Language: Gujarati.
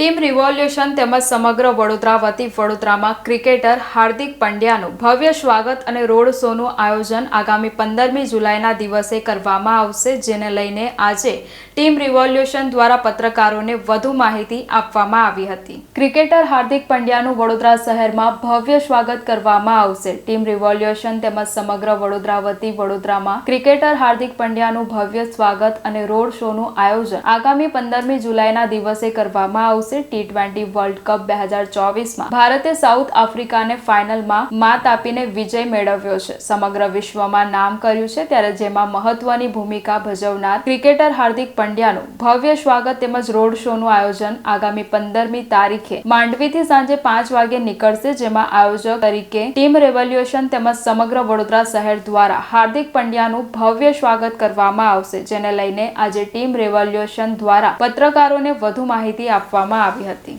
ટીમ રિવોલ્યુશન તેમજ સમગ્ર વડોદરા વતી વડોદરામાં ક્રિકેટર હાર્દિક પંડ્યાનું ભવ્ય સ્વાગત અને રોડ શોનું આયોજન આગામી પંદરમી જુલાઈના દિવસે કરવામાં આવશે, જેને લઈને આજે ટીમ રિવોલ્યુશન દ્વારા પત્રકારોને વધુ માહિતી આપવામાં આવી હતી. ક્રિકેટર હાર્દિક પંડ્યાનું વડોદરા શહેરમાં ભવ્ય સ્વાગત કરવામાં આવશે. ટીમ રિવોલ્યુશન તેમજ સમગ્ર વડોદરા વતી વડોદરામાં ક્રિકેટર હાર્દિક પંડ્યાનું ભવ્ય સ્વાગત અને રોડ શોનું આયોજન આગામી પંદરમી જુલાઈના દિવસે કરવામાં આવશે. ટી ટ્વેન્ટી વર્લ્ડ કપ બે હજાર ચોવીસમાં ભારતે સાઉથ આફ્રિકાને ફાઇનલમાં માત આપીને વિજય મેળવ્યો છે. સમગ્ર વિશ્વમાં નામ કર્યું છે ત્યારે જેમાં મહત્વની ભૂમિકા ભજવનાર ક્રિકેટર હાર્દિક પંડ્યાનું ભવ્ય સ્વાગત તેમજ રોડ શોનું આયોજન આગામી પંદરમી તારીખે માંડવીથી સાંજે પાંચ વાગે નીકળશે, જેમાં આયોજક તરીકે ટીમ રેવલ્યુશન તેમજ સમગ્ર વડોદરા શહેર દ્વારા હાર્દિક પંડ્યાનું ભવ્ય સ્વાગત કરવામાં આવશે, જેને લઈને આજે ટીમ રેવોલ્યુશન દ્વારા પત્રકારોને વધુ માહિતી આપવામાં આવી હતી.